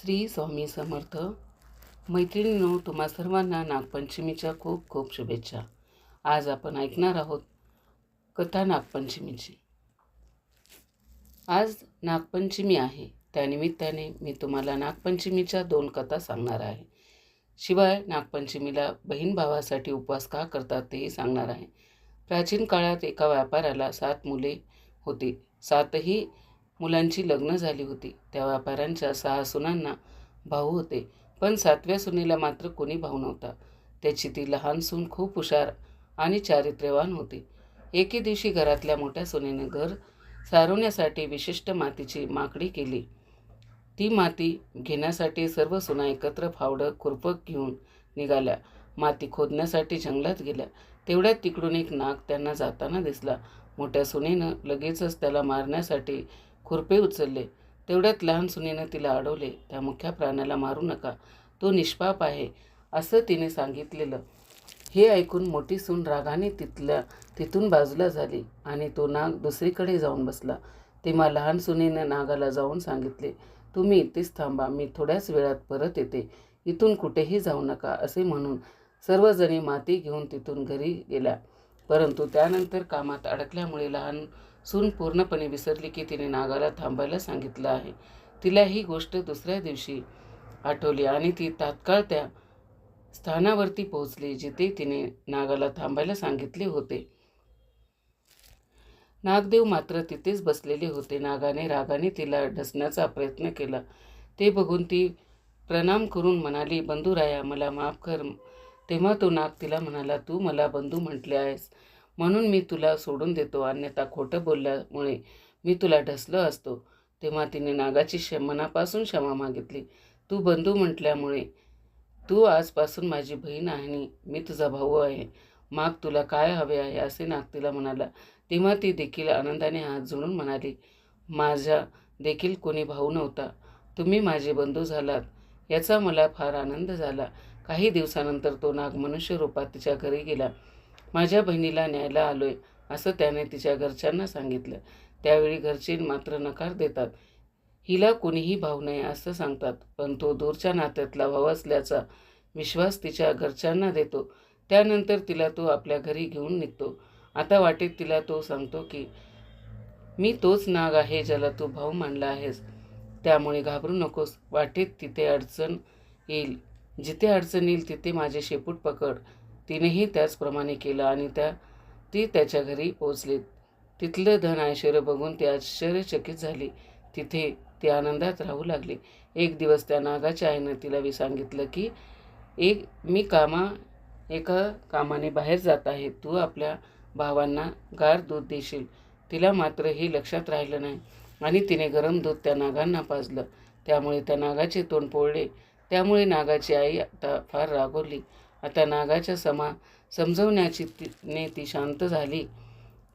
श्री स्वामी समर्थ. मैत्रिणींनो तुम्हा सर्वांना नागपंचमीच्या खूप खूप शुभेच्छा. आज आपण ऐकणार आहोत कथा नागपंचमीची. आज नागपंचमी आहे. त्यानिमित्ताने मी तुम्हाला नागपंचमीच्या दोन कथा सांगणार आहे. शिवाय नागपंचमीला बहीण भावासाठी उपवास का करतात तेही सांगणार आहे. प्राचीन काळात एका व्यापाऱ्याला सात मुले होती. सातही मुलांची लग्न झाली होती. त्या व्यापाऱ्यांच्या सहा सुनांना भाऊ होते पण सातव्या सुनेला मात्र कोणी भाऊ नव्हता. त्याची ती लहान सून खूप हुशार आणि चारित्र्यवान होती. एके दिवशी घरातल्या मोठ्या सुनेने घर सारवण्यासाठी विशिष्ट मातीची माकडी केली. ती माती घेण्यासाठी सर्व सुना एकत्र फावडं खुरपक घेऊन निघाल्या. माती खोदण्यासाठी जंगलात गेल्या. तेवढ्यात तिकडून एक नाग त्यांना जाताना दिसला. मोठ्या सुनेनं लगेचच त्याला मारण्यासाठी खुरपे उचलले. तेवढ्यात लहान सुनेनं तिला अडवले त्या मुख्या प्राण्याला मारू नका. तो निष्पाप आहे असं तिने सांगितलेलं. हे ऐकून मोठी सून रागाने तिथल्या तिथून बाजूला झाली आणि तो नाग दुसरीकडे जाऊन बसला. तेव्हा लहान सुनेनं नागाला जाऊन सांगितले तुम्ही इथेच थांबा मी थोड्याच वेळात परत येते. इथून कुठेही जाऊ नका असे म्हणून सर्वजणी माती घेऊन तिथून घरी गेल्या. परंतु त्यानंतर कामात अडकल्यामुळे लहान सून पूर्णपणे विसरली की तिने नागाला थांबायला सांगितलं आहे. तिला ही गोष्ट दुसऱ्या दिवशी आठवली आणि ती तात्काळ त्या स्थानावरती पोहोचली जिथे तिने नागाला थांबायला सांगितले होते. नागदेव मात्र तिथेच बसलेले होते. नागाने रागाने तिला ढसण्याचा प्रयत्न केला. ते बघून ती प्रणाम करून म्हणाली बंधुराया मला माफ कर. तेव्हा तो नाग तिला म्हणाला तू मला बंधू म्हटले आहेस. म्हणून मी तुला सोडून देतो. अन्यथा खोटं बोलल्यामुळे मी तुला ढसलो असतो. तेव्हा तिने नागाची श मनापासून क्षमा मागितली. तू बंधू म्हटल्यामुळे तू आजपासून माझी बहीण आहे आणि मी तुझा भाऊ आहे. माग तुला काय हवे आहे असे नाग तिला म्हणाला. तेव्हा ती देखील आनंदाने हात जोडून म्हणाली माझ्या देखील कोणी भाऊ नव्हता. तुम्ही माझे बंधू झालात. याचा मला फार आनंद झाला. काही दिवसानंतर तो नाग मनुष्य रूपात तिच्या घरी गेला. माझ्या बहिणीला न्यायला आलोय असं त्याने तिच्या घरच्यांना सांगितलं. त्यावेळी घरचे मात्र नकार देतात. हिला कोणीही भाऊ नाही असं सांगतात पण तो दूरच्या नात्यातला भाऊ असल्याचा विश्वास तिच्या घरच्यांना देतो. त्यानंतर तिला तो आपल्या घरी घेऊन निघतो. आता वाटेत तिला तो सांगतो की मी तोच नाग आहे ज्याला तू भाऊ मानला आहेस. त्यामुळे घाबरू नकोस. वाटेत तिथे अडचण येईल. जिथे अडचण येईल तिथे माझे शेपूट पकड. तिनेही त्याचप्रमाणे केलं आणि त्या ती त्याच्या घरी पोचली तिथलं धन ऐश्वर बघून ती आश्चर्यचकित झाली. तिथे ती आनंदात राहू लागली. एक दिवस त्या नागाच्या आईनं तिला वि सांगितलं की एक मी कामा एका कामाने बाहेर जात आहे. तू आपल्या भावांना गार दूध देशील. तिला मात्र हे लक्षात राहिलं नाही. आणि तिने गरम दूध त्या नागांना पाजलं. त्यामुळे त्या नागाचे तोंड पोळले. त्यामुळे नागाची आई आता फार रागवली. आता नागाच्या समा समजवण्याची तिने ती शांत झाली.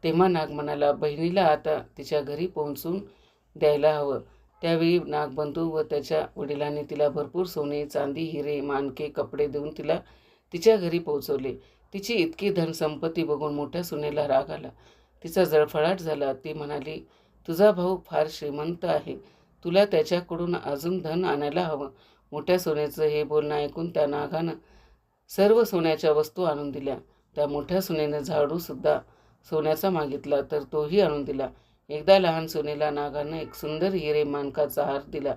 तेव्हा नाग म्हणाला बहिणीला आता तिच्या घरी पोहोचून द्यायला हवं. त्यावेळी नागबंधू व त्याच्या वडिलांनी तिला भरपूर सोने चांदी हिरे मानके कपडे देऊन तिला तिच्या घरी पोहोचवले. तिची इतकी धनसंपत्ती बघून मोठ्या सुनेला राग आला. तिचा जळफळाट झाला. ती म्हणाली तुझा भाऊ फार श्रीमंत आहे. तुला त्याच्याकडून अजून धन आणायला हवं. मोठ्या सोन्याचं हे बोलणं ऐकून त्या नागानं सर्व सोन्याच्या वस्तू आणून दिल्या. त्या मोठ्या सुनेनं झाडूसुद्धा सोन्याचा मागितला तर तोही आणून दिला. एकदा लहान सोनेला नागानं एक सुंदर हिरे मानकाचा हार दिला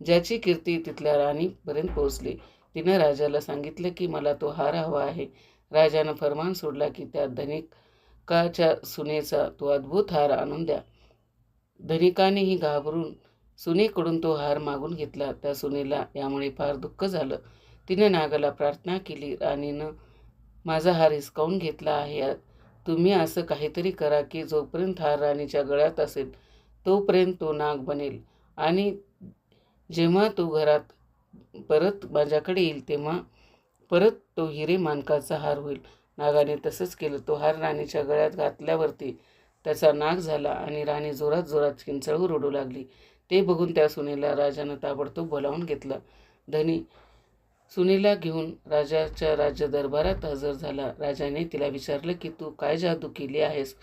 ज्याची कीर्ती तिथल्या राणीपर्यंत पोहोचली. तिनं राजाला सांगितलं की मला तो हार हवा आहे. राजानं फरमान सोडला की त्या धनिकाच्या सुनेचा तो अद्भुत हार आणून द्या. धनिकानेही घाबरून सुनेकडून तो हार मागून घेतला. त्या सुनेला यामुळे फार दुःख झालं. तिने नागाला प्रार्थना केली. राणीनं माझा हार हिसकावून घेतला आहे? तुम्ही असं काहीतरी करा की जोपर्यंत हार राणीच्या गळ्यात असेल तोपर्यंत तो नाग बनेल. आणि जेव्हा तो घरात परत माझ्याकडे येईल तेव्हा परत तो हिरे मानकाचा हार होईल. नागाने तसंच केलं. तो हार राणीच्या गळ्यात घातल्यावरती त्याचा नाग झाला आणि राणी जोरात जोरात चिंचळू रडू लागली. ते बघून त्या सुनेला राजानं ताबडतोब बोलावून घेतलं. धनी सुनेला घेऊन राजाच्या राज्य दरबारात हजर झाला. राजाने तिला विचारलं की तू काय जादू केली आहेस?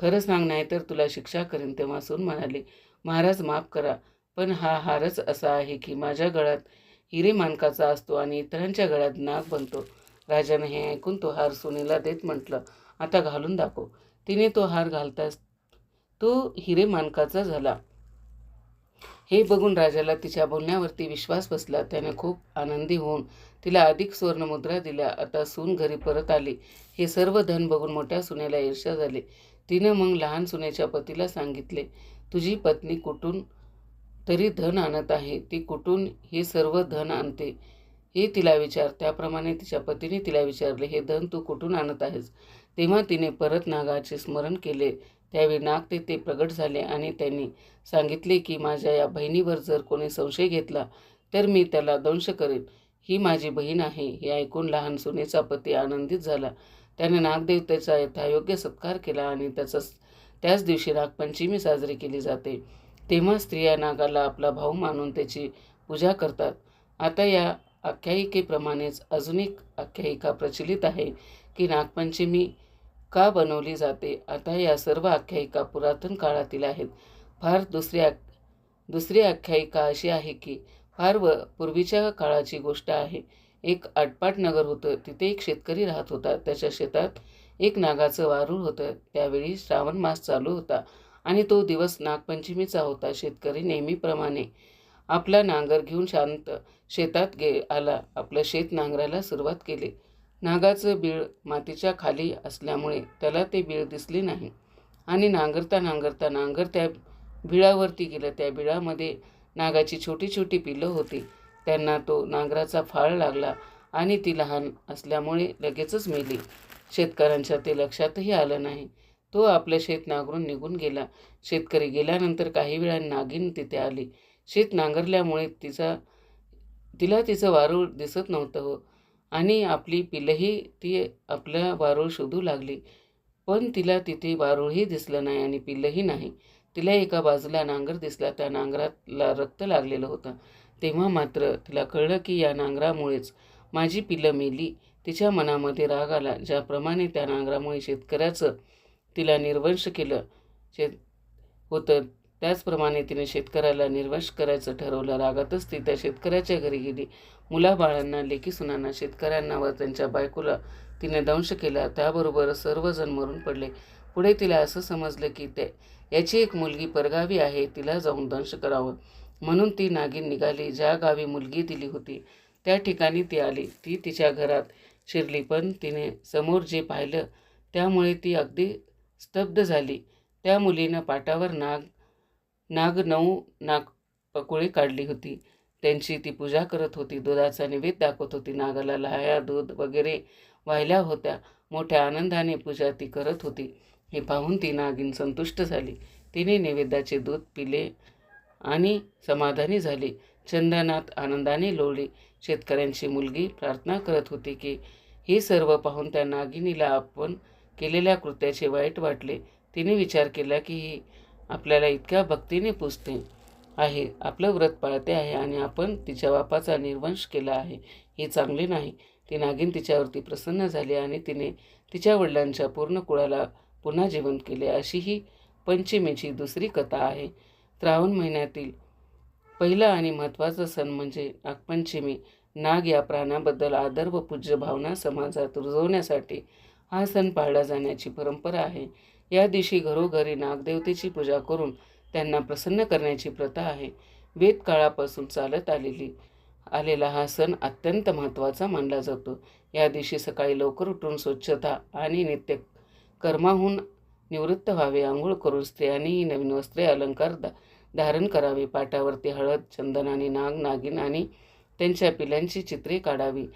खरं सांग नाही तर तुला शिक्षा करेन तेव्हा सून म्हणाले महाराज माफ करा पण हा हारच असा आहे की माझ्या गळ्यात हिरे मानकाचा असतो आणि इतरांच्या गळ्यात नाग बनतो. राजाने हे ऐकून तो हार सुनेला देत म्हटलं आता घालून दाखव. तिने तो हार घालताच तो हिरे मानकाचा झाला. हे बघून राजाला तिच्या बोलण्यावरती विश्वास बसला. त्याने खूप आनंदी होऊन तिला अधिक सुवर्णमुद्रा दिल्या. आता सून घरी परत आली. हे सर्व धन बघून मोठ्या सुनेला ईर्ष्या झाली. तिनं मग लहान सुनेच्या पतीला सांगितले तुझी पत्नी कुठून तरी धन आणत आहे. ती कुठून हे सर्व धन आणते हे तिला विचार त्याप्रमाणे तिच्या पतीने तिला विचारले हे धन तू कुठून आणत आहेस तेव्हा तिने परत नागाचे स्मरण केले. त्यावेळी नाग तेथे प्रगट झाले आणि त्यांनी सांगितले की माझ्या या बहिणीवर जर कोणी संशय घेतला तर मी त्याला दंश करेन. ही माझी बहीण आहे. हे ऐकून लहान सुनेचा पती आनंदित झाला. त्याने नागदेवतेचा यथायोग्य सत्कार केला आणि त्याचा त्याच दिवशी नागपंचमी साजरी केली जाते. तेव्हा स्त्रिया नागाला आपला भाऊ मानून त्याची पूजा करतात. आता या आख्यायिकेप्रमाणेच अजून एक आख्यायिका प्रचलित आहे की नागपंचमी का बनवली जाते? आता या सर्व आख्यायिका पुरातन काळातील आहेत. फार दुसरी आख दुसरी आख्यायिका अशी आहे की फार व पूर्वीच्या काळाची गोष्ट आहे. एक आटपाट नगर होतं तिथे एक शेतकरी राहत होता. त्याच्या शेतात एक नागाचं वारूळ होतं. त्यावेळी श्रावण मास चालू होता आणि तो दिवस नागपंचमीचा होता. शेतकरी नेहमीप्रमाणे आपला नांगर घेऊन शांत शेतात गे आला. आपलं शेत नांगरायला सुरुवात केली. नागाचं बीळ मातीच्या खाली असल्यामुळे त्याला ते बीळ दिसले नाही. आणि नांगरता नांगरता नांगर त्या बिळावरती गेलं. त्या बिळामध्ये नागाची छोटी छोटी पिल्लं होती. त्यांना तो नांगराचा फाळ लागला आणि ती लहान असल्यामुळे लगेचच मेली. शेतकऱ्यांच्या ते लक्षातही आलं नाही. तो आपलं शेत नांगरून निघून गेला. शेतकरी गेल्यानंतर काही वेळा नागिन तिथे आली. शेत नांगरल्यामुळे तिचा तिला तिचं वारूळ दिसत नव्हतं. हो आणि आपली पिलंही ती आपलं वारूळ शोधू लागली. पण तिला तिथे वारूळही दिसलं नाही आणि पिल्लंही नाही. तिला एका बाजूला नांगर दिसला. त्या नांगराला रक्त लागलेलं होतं. तेव्हा मात्र तिला कळलं की या नांगरामुळेच माझी पिलं मेली. तिच्या मनामध्ये राग आला. ज्याप्रमाणे त्या नांगरामुळे शेतकऱ्याचं तिला निर्वंश केलं शेत होतं त्याचप्रमाणे तिने शेतकऱ्याला निर्वंश करायचं ठरवलं रागातच ती त्या शेतकऱ्याच्या घरी गेली. मुलाबाळांना लेखी सुनांना शेतकऱ्यांना व त्यांच्या बायकोला तिने दंश केला. त्याबरोबर सर्वजण मरून पडले. पुढे तिला असं समजलं की ते याची एक मुलगी परगावी आहे तिला जाऊन दंश करावं. म्हणून ती नागिन निघाली. ज्या गावी मुलगी दिली होती त्या ठिकाणी ती आली. ती तिच्या घरात शिरली. पण तिने समोर जे पाहिलं त्यामुळे ती अगदी स्तब्ध झाली. त्या मुलीनं पाटावर नाग नाग नऊ नाग पकोळी काढली होती. त्यांची ती पूजा करत होती. दुधाचा निवेद दाखवत होती. नागाला लाया दूध वगैरे वाहिल्या होत्या. मोठ्या आनंदाने पूजा ती करत होती. हे पाहून ती नागिन संतुष्ट झाली. तिने नैवेद्याचे दूध पिले आणि समाधानी झाली. चंदनात आनंदाने लोळली. शेतकऱ्यांची मुलगी प्रार्थना करत होती की हे सर्व पाहून त्या नागिनीला आपण केलेल्या कृत्याचे वाईट वाटले. तिने विचार केला की ही आपल्याला इतक्या भक्तीने पुजते आहे. आपलं व्रत पाळते आहे आणि आपण तिच्या बापाचा निर्वंश केला आहे. हे चांगले नाही. ती नागिन तिच्यावरती प्रसन्न झाली आणि तिने तिच्या वडिलांच्या पूर्ण कुळाला पुन्हा जिवंत केले. अशी ही पंचमीची दुसरी कथा आहे. श्रावण महिन्यातील पहिला आणि महत्त्वाचा सण म्हणजे नागपंचमी. नाग या प्राण्याबद्दल आदर व पूज्य भावना समाजात रुजवण्यासाठी हा सण पाळला जाण्याची परंपरा आहे. या दिवशी घरोघरी नागदेवतेची पूजा करून त्यांना प्रसन्न करण्याची प्रथा आहे. वेदकाळापासून चालत आलेली आलेला हा सण अत्यंत महत्त्वाचा मानला जातो. या दिवशी सकाळी लवकर उठून स्वच्छता आणि नित्य कर्माहून निवृत्त व्हावे आंघोळ करून स्त्रियांनीही नवीन वस्त्रे अलंकार दा धारण करावे. पाटावरती हळद चंदन आणि नाग नागिन आणि त्यांच्या पिल्यांची चित्रे काढावी.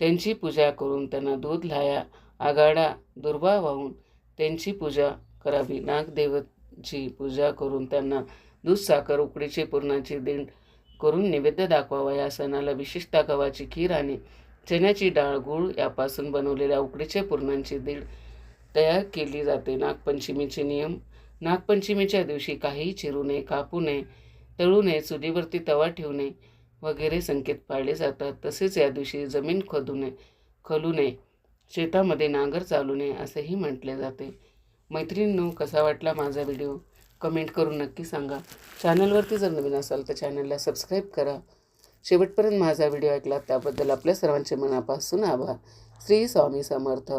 त्यांची पूजा करून त्यांना दूध लाया आगाडा दुर्वा वाहून त्यांची पूजा करावी. नागदेवची पूजा करून त्यांना दूध साखर उकडीचे पुरणाची दिंड करून नैवेद्य दाखवावा. या सणाला विशेषतः गव्हाची खीर आणि चण्याची डाळ गूळ यापासून बनवलेल्या उकडीच्या पुरणांची दीड तयार केली जाते. नागपंचमीचे नियम नागपंचमीच्या दिवशी काहीही चिरू नये कापू नये तळू नये चुलीवरती तवा ठेवू नये वगैरे संकेत पाळले जातात. तसेच या दिवशी जमीन खोदू नये खोलू नये शेतामध्ये नांगर चालू नये असेही म्हटले जाते. मैत्रिणींनो कसा वाटला माझा व्हिडिओ? कमेंट करून नक्की सांगा. चॅनलवरती जर नवीन असाल तर चॅनलला सबस्क्राईब करा. शेवटपर्यंत माझा व्हिडिओ ऐकला त्याबद्दल आपल्या सर्वांचे मनापासून आभार. श्री स्वामी समर्थ.